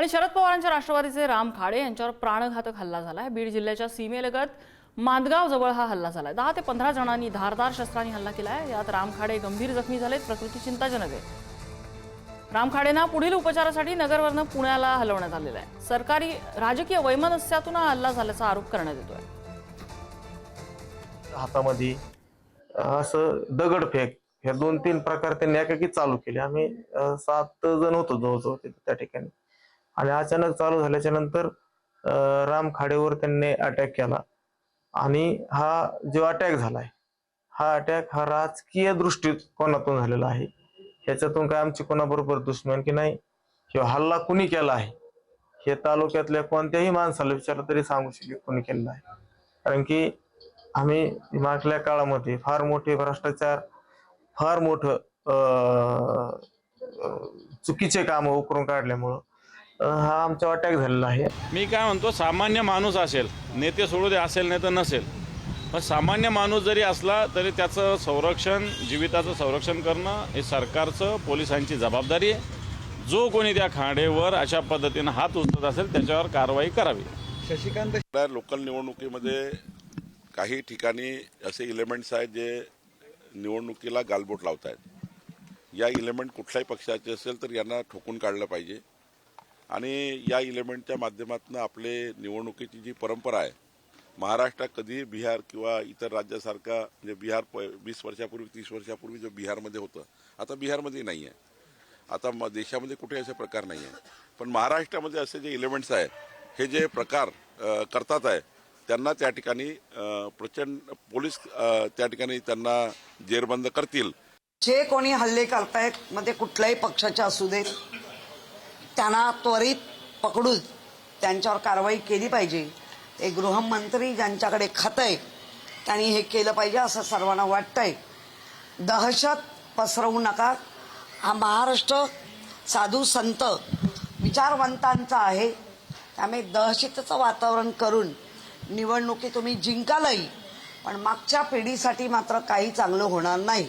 आणि शरद पवारांच्या राष्ट्रवादीचे राम खाडे यांच्यावर प्राणघातक हल्ला झालाय. बीड जिल्ह्याच्या सीमेलगत मांदगाव जवळ हा हल्ला झालाय. दहा ते पंधरा जणांनी धारदार शस्त्रांनी हल्ला केला आहे यात राम खाडे गंभीर जखमी झालेत. प्रकृती चिंताजनक आहे. राम खाडेंना पुढील उपचारासाठी नगरवरनं पुण्याला हलवण्यात आलेलं आहे. सरकारी राजकीय वैमनस्यातून हा हल्ला झाल्याचा आरोप करण्यात येतोय. हातामध्ये असं दगडफेक हे दोन तीन प्रकार त्यांनी एकाकी चालू केले. आम्ही सात जण होतो जवळजवळ त्या ठिकाणी. आणि अचानक चालू झाल्याच्यानंतर राम खाडेवर त्यांनी अटॅक केला. आणि हा जो अटॅक झालाय हा अटॅक हा राजकीय दृष्टिकोनातून झालेला आहे? ह्याच्यातून काय आमची कोणाबरोबर दुश्मन की नाही? किंवा हल्ला कुणी केला आहे? हे तालुक्यातल्या कोणत्याही माणसाला विचारलं तरी सांगू शकेल कुणी केलेला आहे. कारण की आम्ही मागल्या काळामध्ये फार मोठे भ्रष्टाचार फार मोठं चुकीचे काम उकरून काढल्यामुळं हा आमच्यावर अटॅक झालेला आहे. मी काय म्हणतो सामान्य माणूस असेल नेते सोडू दे असेल नाही तर नसेल पण सामान्य माणूस जरी असला तरी त्याचं संरक्षण जीविताचं संरक्षण करणं हे सरकारचं पोलिसांची जबाबदारी आहे. जो कोणी त्या खांडेवर अशा पद्धतीनं हात उचलत असेल त्याच्यावर कारवाई करावी. त्या लोकल निवडणुकीमध्ये काही ठिकाणी असे इलेमेंट्स आहेत जे निवडणुकीला गालबोट लावत आहेत या इलेमेंट कुठल्याही पक्षाचे असेल तर यांना ठोकून काढलं पाहिजे. आणि या इलेमेंटच्या माध्यमातून आपले निवडणुकीची जी परंपरा आहे महाराष्ट्रात कधी बिहार किंवा इतर राज्यासारखा म्हणजे बिहार प वीस वर्षापूर्वी तीस वर्षापूर्वी जो बिहारमध्ये होतं आता बिहारमध्ये नाही आहे. आता म देशामध्ये कुठे असे प्रकार नाही आहे. पण महाराष्ट्रामध्ये असे जे इलेमेंट्स आहेत हे जे प्रकार करतात आहे त्यांना त्या ठिकाणी प्रचंड पोलीस त्या ठिकाणी त्यांना जेरबंद करतील. जे कोणी हल्ले करतायत मध्ये कुठल्याही पक्षाचे असू देत त्यांना त्वरित पकडून त्यांच्यावर कारवाई केली पाहिजे. ते गृहमंत्री ज्यांच्याकडे खातं आहे त्यांनी हे केलं पाहिजे असं सर्वांना वाटतंय. दहशत पसरवू नका. हा महाराष्ट्र साधू संत विचारवंतांचा आहे. त्यामुळे दहशतीचं वातावरण करून निवडणुकी तुम्ही जिंकालही पण मागच्या पिढीसाठी मात्र काही चांगलं होणार नाही.